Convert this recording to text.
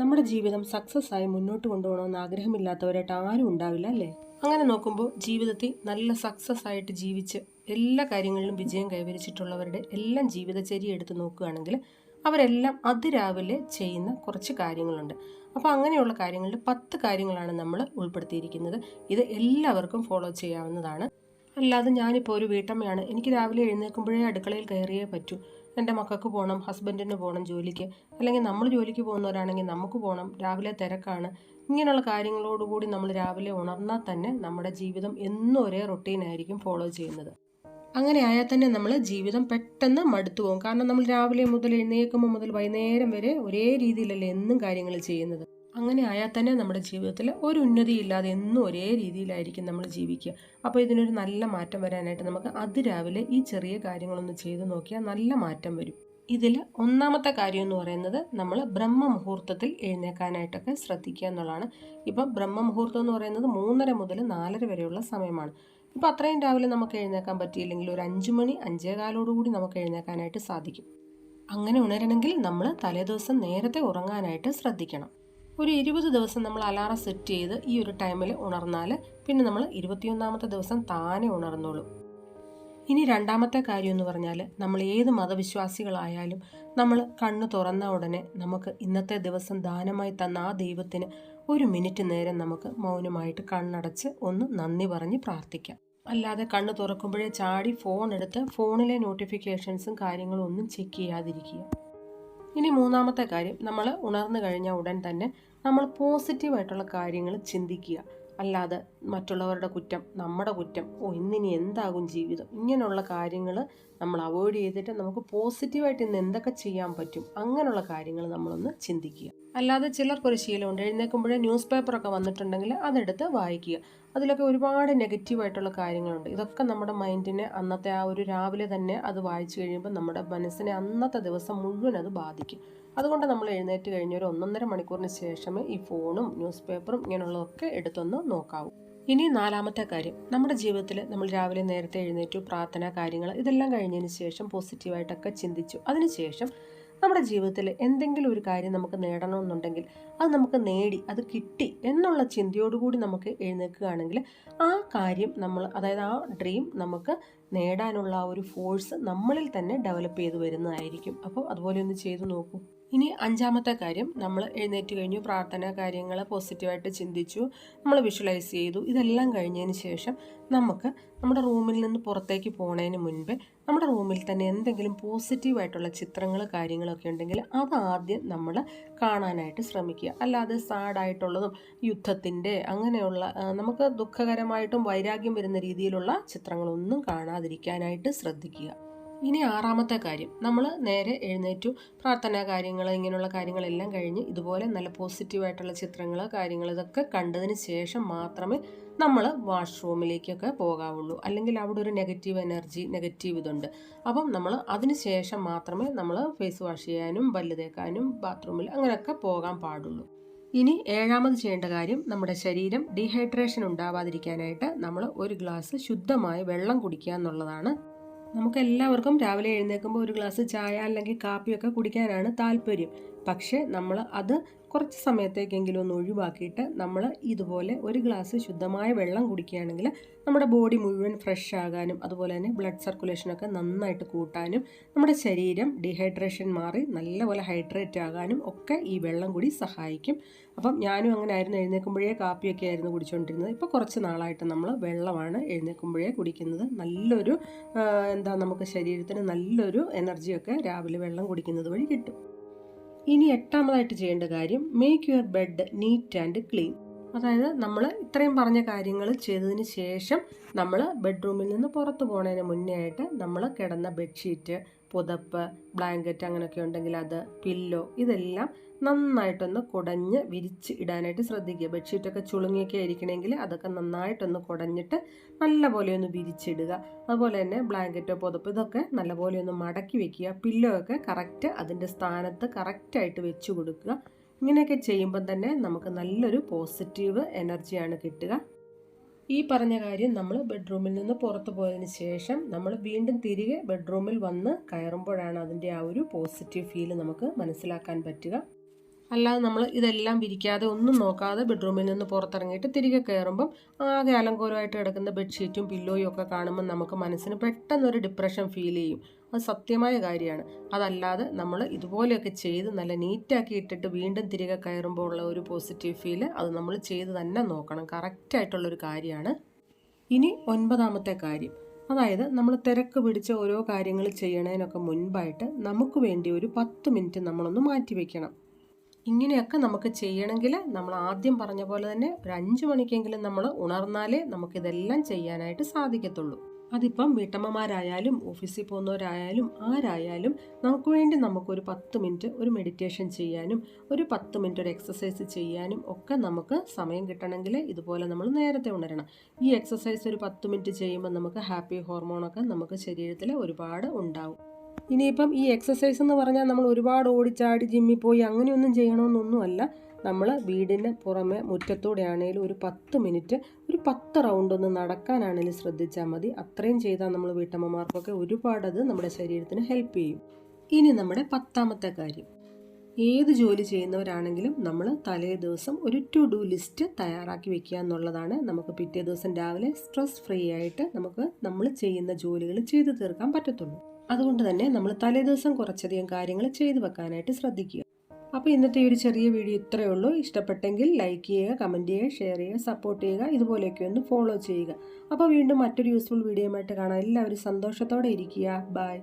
നമ്മുടെ ജീവിതം സക്സസ് ആയി മുന്നോട്ട് കൊണ്ടുപോകണമെന്ന് ആഗ്രഹമില്ലാത്തവരായിട്ട് ആരും ഉണ്ടാവില്ല അല്ലേ? അങ്ങനെ നോക്കുമ്പോൾ ജീവിതത്തിൽ നല്ല സക്സസ് ആയിട്ട് ജീവിച്ച് എല്ലാ കാര്യങ്ങളിലും വിജയം കൈവരിച്ചിട്ടുള്ളവരുടെ എല്ലാം ജീവിതചര്യ എടുത്ത് നോക്കുകയാണെങ്കിൽ അവരെല്ലാം അതിരാവിലെ ചെയ്യുന്ന കുറച്ച് കാര്യങ്ങളുണ്ട്. അപ്പോൾ അങ്ങനെയുള്ള കാര്യങ്ങളിൽ പത്ത് കാര്യങ്ങളാണ് നമ്മൾ ഉൾപ്പെടുത്തിയിരിക്കുന്നത്. ഇത് എല്ലാവർക്കും ഫോളോ ചെയ്യാവുന്നതാണ്. അല്ലാതെ ഞാനിപ്പോൾ ഒരു വീട്ടമ്മയാണ്. എനിക്ക് രാവിലെ എഴുന്നേൽക്കുമ്പോഴേ അടുക്കളയിൽ കയറിയേ പറ്റൂ. എന്റെ മക്കൾക്ക് പോകണം ഹസ്ബൻഡിന് പോകണം ജോലിക്ക്. അല്ലെങ്കിൽ നമ്മൾ ജോലിക്ക് പോകുന്നവരാണെങ്കിൽ നമുക്ക് പോകണം രാവിലെ തിരക്കാണ്. ഇങ്ങനെയുള്ള കാര്യങ്ങളോടുകൂടി നമ്മൾ രാവിലെ ഉണർന്നാൽ തന്നെ നമ്മുടെ ജീവിതം എന്നും ഒരേ റൊട്ടീനായിരിക്കും ഫോളോ ചെയ്യുന്നത്. അങ്ങനെ ആയാൽ തന്നെ നമ്മൾ ജീവിതം പെട്ടെന്ന് മടുത്തു പോകും. കാരണം നമ്മൾ രാവിലെ മുതൽ എഴുന്നേൽക്കുമ്പോൾ മുതൽ വൈകുന്നേരം വരെ ഒരേ രീതിയിലല്ലേ എന്നും കാര്യങ്ങൾ ചെയ്യുന്നത്. അങ്ങനെ ആയാൽ തന്നെ നമ്മുടെ ജീവിതത്തിൽ ഒരു ഉന്നതിയില്ലാതെ എന്നും ഒരേ രീതിയിലായിരിക്കും നമ്മൾ ജീവിക്കുക. അപ്പോൾ ഇതിനൊരു നല്ല മാറ്റം വരാനായിട്ട് നമുക്ക് അതിരാവിലെ ഈ ചെറിയ കാര്യങ്ങളൊന്ന് ചെയ്തു നോക്കിയാൽ നല്ല മാറ്റം വരും. ഇതിൽ ഒന്നാമത്തെ കാര്യം എന്ന് പറയുന്നത് നമ്മൾ ബ്രഹ്മ മുഹൂർത്തത്തിൽ എഴുന്നേക്കാനായിട്ടൊക്കെ ശ്രദ്ധിക്കുക എന്നുള്ളതാണ്. ഇപ്പം ബ്രഹ്മമുഹൂർത്തം എന്ന് പറയുന്നത് മൂന്നര മുതൽ നാലര വരെയുള്ള സമയമാണ്. ഇപ്പം അത്രയും രാവിലെ നമുക്ക് എഴുന്നേക്കാൻ പറ്റിയില്ലെങ്കിൽ ഒരു അഞ്ച് മണി അഞ്ചേകാലോടുകൂടി നമുക്ക് എഴുന്നേക്കാനായിട്ട് സാധിക്കും. അങ്ങനെ ഉണരണമെങ്കിൽ നമ്മൾ തലേദിവസം നേരത്തെ ഉറങ്ങാനായിട്ട് ശ്രദ്ധിക്കണം. ഒരു ഇരുപത് ദിവസം നമ്മൾ അലാറം സെറ്റ് ചെയ്ത് ഈ ഒരു ടൈമിൽ ഉണർന്നാൽ പിന്നെ നമ്മൾ ഇരുപത്തിയൊന്നാമത്തെ ദിവസം താനെ ഉണർന്നോളും. ഇനി രണ്ടാമത്തെ കാര്യം എന്ന് പറഞ്ഞാൽ നമ്മൾ ഏത് മതവിശ്വാസികളായാലും നമ്മൾ കണ്ണു തുറന്ന ഉടനെ നമുക്ക് ഇന്നത്തെ ദിവസം ദാനമായി തന്ന ആ ദൈവത്തിന് ഒരു മിനിറ്റ് നേരം നമുക്ക് മൗനമായിട്ട് കണ്ണടച്ച് ഒന്ന് നന്ദി പറഞ്ഞ് പ്രാർത്ഥിക്കാം. അല്ലാതെ കണ്ണ് തുറക്കുമ്പോഴേ ചാടി ഫോൺ എടുത്ത് ഫോണിലെ നോട്ടിഫിക്കേഷൻസും കാര്യങ്ങളും ഒന്നും ചെക്ക് ചെയ്യാതിരിക്കുക. ഇനി മൂന്നാമത്തെ കാര്യം നമ്മൾ ഉണർന്നു കഴിഞ്ഞ ഉടൻ തന്നെ നമ്മൾ പോസിറ്റീവായിട്ടുള്ള കാര്യങ്ങൾ ചിന്തിക്കുക. അല്ലാതെ മറ്റുള്ളവരുടെ കുറ്റം നമ്മുടെ കുറ്റം. ഓ ഇന്നിനി എന്താകും ജീവിതം? ഇങ്ങനെയുള്ള കാര്യങ്ങൾ നമ്മൾ അവോയ്ഡ് ചെയ്തിട്ട് നമുക്ക് പോസിറ്റീവായിട്ട് ഇന്ന് എന്തൊക്കെ ചെയ്യാൻ പറ്റും? അങ്ങനെയുള്ള കാര്യങ്ങൾ നമ്മളൊന്ന് ചിന്തിക്കുക. അല്ലാതെ ചിലർക്കൊരു ശീലമുണ്ട്. എഴുന്നേൽക്കുമ്പോഴേ ന്യൂസ് പേപ്പറൊക്കെ വന്നിട്ടുണ്ടെങ്കിൽ അതെടുത്ത് വായിക്കുക. അതിലൊക്കെ ഒരുപാട് നെഗറ്റീവായിട്ടുള്ള കാര്യങ്ങളുണ്ട്. ഇതൊക്കെ നമ്മുടെ മൈൻഡിനെ അന്നത്തെ ആ ഒരു രാവിലെ തന്നെ അത് വായിച്ചു കഴിയുമ്പോൾ നമ്മുടെ മനസ്സിനെ അന്നത്തെ ദിവസം മുഴുവൻ അത് ബാധിക്കും. അതുകൊണ്ട് നമ്മൾ എഴുന്നേറ്റ് കഴിഞ്ഞ ഒരു ഒന്നൊന്നര മണിക്കൂറിന് ശേഷമേ ഈ ഫോണും ന്യൂസ് പേപ്പറും ഇങ്ങനെയുള്ളതൊക്കെ എടുത്തൊന്ന് നോക്കാവൂ. ഇനി നാലാമത്തെ കാര്യം. നമ്മുടെ ജീവിതത്തിൽ നമ്മൾ രാവിലെ നേരത്തെ എഴുന്നേറ്റു പ്രാർത്ഥന കാര്യങ്ങൾ ഇതെല്ലാം കഴിഞ്ഞതിന് ശേഷം പോസിറ്റീവായിട്ടൊക്കെ ചിന്തിച്ചു. അതിനുശേഷം നമ്മുടെ ജീവിതത്തിൽ എന്തെങ്കിലും ഒരു കാര്യം നമുക്ക് നേടണമെന്നുണ്ടെങ്കിൽ അത് നമുക്ക് നേടി അത് കിട്ടി എന്നുള്ള ചിന്തയോടുകൂടി നമുക്ക് എഴുന്നേൽക്കുകയാണെങ്കിൽ ആ കാര്യം നമ്മൾ അതായത് ആ ഡ്രീം നമുക്ക് നേടാനുള്ള ആ ഒരു ഫോഴ്സ് നമ്മളിൽ തന്നെ ഡെവലപ്പ് ചെയ്തു വരുന്നതായിരിക്കും. അപ്പോൾ അതുപോലെ ഒന്ന് ചെയ്തു നോക്കൂ. ഇനി അഞ്ചാമത്തെ കാര്യം നമ്മൾ എഴുന്നേറ്റ് കഴിഞ്ഞു പ്രാർത്ഥന കാര്യങ്ങൾ പോസിറ്റീവായിട്ട് ചിന്തിച്ചു നമ്മൾ വിഷ്വലൈസ് ചെയ്തു ഇതെല്ലാം കഴിഞ്ഞതിന് ശേഷം നമുക്ക് നമ്മുടെ റൂമിൽ നിന്ന് പുറത്തേക്ക് പോകുന്നതിന് മുൻപേ നമ്മുടെ റൂമിൽ തന്നെ എന്തെങ്കിലും പോസിറ്റീവായിട്ടുള്ള ചിത്രങ്ങൾ കാര്യങ്ങളൊക്കെ ഉണ്ടെങ്കിൽ അത് ആദ്യം നമ്മൾ കാണാനായിട്ട് ശ്രമിക്കുക. അല്ലാതെ സാഡായിട്ടുള്ളതും യുദ്ധത്തിന്റെ അങ്ങനെയുള്ള നമുക്ക് ദുഃഖകരമായിട്ടും വൈരാഗ്യം വരുന്ന രീതിയിലുള്ള ചിത്രങ്ങളൊന്നും കാണാതിരിക്കാനായിട്ട് ശ്രദ്ധിക്കുക. ഇനി ആറാമത്തെ കാര്യം. നമ്മൾ നേരെ എഴുന്നേറ്റു. പ്രാർത്ഥനാ കാര്യങ്ങൾ ഇങ്ങനെയുള്ള കാര്യങ്ങളെല്ലാം കഴിഞ്ഞ് ഇതുപോലെ നല്ല പോസിറ്റീവായിട്ടുള്ള ചിത്രങ്ങൾ കാര്യങ്ങൾ ഇതൊക്കെ കണ്ടതിന് ശേഷം മാത്രമേ നമ്മൾ വാഷ്റൂമിലേക്കൊക്കെ പോകാവുള്ളൂ. അല്ലെങ്കിൽ അവിടെ ഒരു നെഗറ്റീവ് എനർജി നെഗറ്റീവ് ഇതുണ്ട്. അപ്പം നമ്മൾ അതിന് ശേഷം മാത്രമേ നമ്മൾ ഫേസ് വാഷ് ചെയ്യാനും പല്ല് തേക്കാനും ബാത്റൂമിൽ അങ്ങനെയൊക്കെ പോകാൻ പാടുള്ളൂ. ഇനി ഏഴാമത് ചെയ്യേണ്ട കാര്യം നമ്മുടെ ശരീരം ഡീഹൈഡ്രേഷൻ ഉണ്ടാവാതിരിക്കാനായിട്ട് നമ്മൾ ഒരു ഗ്ലാസ് ശുദ്ധമായ വെള്ളം കുടിക്കുക എന്നുള്ളതാണ്. നമുക്കെല്ലാവർക്കും രാവിലെ എഴുന്നേൽക്കുമ്പോൾ ഒരു ഗ്ലാസ് ചായ അല്ലെങ്കിൽ കാപ്പിയൊക്കെ കുടിക്കാനാണ് താല്പര്യം. പക്ഷേ നമ്മൾ അത് കുറച്ച് സമയത്തേക്കെങ്കിലും ഒന്ന് ഒഴിവാക്കിയിട്ട് നമ്മൾ ഇതുപോലെ ഒരു ഗ്ലാസ് ശുദ്ധമായ വെള്ളം കുടിക്കുകയാണെങ്കിൽ നമ്മുടെ ബോഡി മുഴുവൻ ഫ്രഷ് ആകാനും അതുപോലെ തന്നെ ബ്ലഡ് സർക്കുലേഷനൊക്കെ നന്നായിട്ട് കൂട്ടാനും നമ്മുടെ ശരീരം ഡീഹൈഡ്രേഷൻ മാറി നല്ലപോലെ ഹൈഡ്രേറ്റ് ആകാനും ഒക്കെ ഈ വെള്ളം കൂടി സഹായിക്കും. അപ്പം ഞാനും അങ്ങനെ ആയിരുന്നു എഴുന്നേൽക്കുമ്പോഴേ കാപ്പിയൊക്കെ ആയിരുന്നു കുടിച്ചുകൊണ്ടിരുന്നത്. ഇപ്പോൾ കുറച്ച് നാളായിട്ട് നമ്മൾ വെള്ളമാണ് എഴുന്നേൽക്കുമ്പോഴേ കുടിക്കുന്നത്. നല്ലൊരു എന്താ നമുക്ക് ശരീരത്തിന് നല്ലൊരു എനർജിയൊക്കെ രാവിലെ വെള്ളം കുടിക്കുന്നത് വഴി കിട്ടും. ഇനി എട്ടാമതായിട്ട് ചെയ്യേണ്ട കാര്യം make your bed neat and clean അതായത് നമ്മൾ ഇത്രയും പറഞ്ഞ കാര്യങ്ങൾ ചെയ്തതിന് ശേഷം നമ്മൾ ബെഡ്റൂമിൽ നിന്ന് പുറത്ത് പോകുന്നതിന് മുന്നേ ആയിട്ട് നമ്മൾ കിടന്ന ബെഡ്ഷീറ്റ് പുതപ്പ് ബ്ലാങ്കറ്റ് അങ്ങനെയൊക്കെ ഉണ്ടെങ്കിൽ അത് പില്ലോ ഇതെല്ലാം നന്നായിട്ടൊന്ന് കുടഞ്ഞ് വിരിച്ച് ഇടാനായിട്ട് ശ്രദ്ധിക്കുക. ബെഡ്ഷീറ്റൊക്കെ ചുളുങ്ങിയൊക്കെ ആയിരിക്കണമെങ്കിൽ അതൊക്കെ നന്നായിട്ടൊന്ന് കുടഞ്ഞിട്ട് നല്ലപോലെ ഒന്ന് വിരിച്ചിടുക. അതുപോലെ തന്നെ ബ്ലാങ്കറ്റോ പുതപ്പ് ഇതൊക്കെ നല്ലപോലെ ഒന്ന് മടക്കി വെക്കുക. പില്ലോ ഒക്കെ കറക്റ്റ് അതിന്റെ സ്ഥാനത്ത് കറക്റ്റായിട്ട് വെച്ച് കൊടുക്കുക. ഇങ്ങനെയൊക്കെ ചെയ്യുമ്പം തന്നെ നമുക്ക് നല്ലൊരു പോസിറ്റീവ് എനർജിയാണ് കിട്ടുക. ഈ പറഞ്ഞ കാര്യം നമ്മൾ ബെഡ്റൂമിൽ നിന്ന് പുറത്തു പോയതിന് ശേഷം നമ്മൾ വീണ്ടും തിരികെ ബെഡ്റൂമിൽ വന്ന് കയറുമ്പോഴാണ് അതിന്റെ ആ ഒരു പോസിറ്റീവ് ഫീൽ നമുക്ക് മനസ്സിലാക്കാൻ പറ്റുക. അല്ലാതെ നമ്മൾ ഇതെല്ലാം വിരിക്കാതെ ഒന്നും നോക്കാതെ ബെഡ്റൂമിൽ നിന്ന് പുറത്തിറങ്ങിയിട്ട് തിരികെ കയറുമ്പം ആകെ അലങ്കോലമായിട്ട് കിടക്കുന്ന ബെഡ്ഷീറ്റും പില്ലോയും ഒക്കെ കാണുമ്പോൾ നമുക്ക് മനസ്സിന് പെട്ടെന്നൊരു ഡിപ്രഷൻ ഫീൽ ചെയ്യും. അത് സത്യമായ കാര്യമാണ്. അതല്ലാതെ നമ്മൾ ഇതുപോലെയൊക്കെ ചെയ്ത് നല്ല നീറ്റാക്കി ഇട്ടിട്ട് വീണ്ടും തിരികെ കയറുമ്പോൾ ഉള്ള ഒരു പോസിറ്റീവ് ഫീൽ അത് നമ്മൾ ചെയ്ത് തന്നെ നോക്കണം. കറക്റ്റായിട്ടുള്ളൊരു കാര്യമാണ്. ഇനി ഒൻപതാമത്തെ കാര്യം. അതായത് നമ്മൾ തിരക്ക് പിടിച്ച ഓരോ കാര്യങ്ങൾ ചെയ്യണതിനൊക്കെ മുൻപായിട്ട് നമുക്ക് വേണ്ടി ഒരു പത്ത് മിനിറ്റ് നമ്മളൊന്ന് മാറ്റി വെക്കണം. ഇങ്ങനെയൊക്കെ നമുക്ക് ചെയ്യണമെങ്കിൽ നമ്മൾ ആദ്യം പറഞ്ഞ പോലെ തന്നെ ഒരു അഞ്ച് മണിക്കെങ്കിലും നമ്മൾ ഉണർന്നാലേ നമുക്കിതെല്ലാം ചെയ്യാനായിട്ട് സാധിക്കത്തുള്ളൂ. അതിപ്പം വീട്ടമ്മമാരായാലും ഓഫീസിൽ പോകുന്നവരായാലും ആരായാലും നമുക്ക് വേണ്ടി നമുക്കൊരു പത്ത് മിനിറ്റ് ഒരു മെഡിറ്റേഷൻ ചെയ്യാനും ഒരു പത്ത് മിനിറ്റ് ഒരു എക്സസൈസ് ചെയ്യാനും ഒക്കെ നമുക്ക് സമയം കിട്ടണമെങ്കിൽ ഇതുപോലെ നമ്മൾ നേരത്തെ ഉണരണം. ഈ എക്സസൈസ് ഒരു പത്ത് മിനിറ്റ് ചെയ്യുമ്പോൾ നമുക്ക് ഹാപ്പി ഹോർമോണൊക്കെ നമുക്ക് ശരീരത്തിൽ ഒരുപാട് ഉണ്ടാവും. ഇനിയിപ്പം ഈ എക്സസൈസ് എന്ന് പറഞ്ഞാൽ നമ്മൾ ഒരുപാട് ഓടിച്ചാടി ജിമ്മിൽ പോയി അങ്ങനെയൊന്നും ചെയ്യണമെന്നൊന്നുമല്ല. നമ്മൾ വീടിന് പുറമെ മുറ്റത്തൂടെ ആണെങ്കിലും ഒരു പത്ത് മിനിറ്റ് ഒരു പത്ത് റൗണ്ട് ഒന്ന് നടക്കാനാണെങ്കിലും ശ്രദ്ധിച്ചാൽ മതി. അത്രയും ചെയ്താൽ നമ്മൾ വീട്ടമ്മമാർക്കൊക്കെ ഒരുപാടത് നമ്മുടെ ശരീരത്തിന് ഹെൽപ്പ് ചെയ്യും. ഇനി നമ്മുടെ പത്താമത്തെ കാര്യം. ഏത് ജോലി ചെയ്യുന്നവരാണെങ്കിലും നമ്മൾ തലേ ദിവസം ഒരു ടു ഡു ലിസ്റ്റ് തയ്യാറാക്കി വെക്കുക എന്നുള്ളതാണ് നമുക്ക് പിറ്റേ ദിവസം രാവിലെ സ്ട്രെസ് ഫ്രീ ആയിട്ട് നമുക്ക് നമ്മൾ ചെയ്യുന്ന ജോലികൾ ചെയ്തു തീർക്കാൻ പറ്റത്തുള്ളൂ. അതുകൊണ്ട് തന്നെ നമ്മൾ തലേ ദിവസം കുറച്ചധികം കാര്യങ്ങൾ ചെയ്തു വെക്കാനായിട്ട് ശ്രദ്ധിക്കുക. അപ്പോൾ ഇന്നത്തെ ഈ ഒരു ചെറിയ വീഡിയോ ഇത്രയേ ഉള്ളൂ. ഇഷ്ടപ്പെട്ടെങ്കിൽ ലൈക്ക് ചെയ്യുക കമന്റ് ചെയ്യുക ഷെയർ ചെയ്യുക സപ്പോർട്ട് ചെയ്യുക ഇതുപോലെയൊക്കെ ഒന്ന് ഫോളോ ചെയ്യുക. അപ്പോൾ വീണ്ടും മറ്റൊരു യൂസ്ഫുൾ വീഡിയോയുമായിട്ട് കാണാം. എല്ലാവരും സന്തോഷത്തോടെ ഇരിക്കുക. ബൈ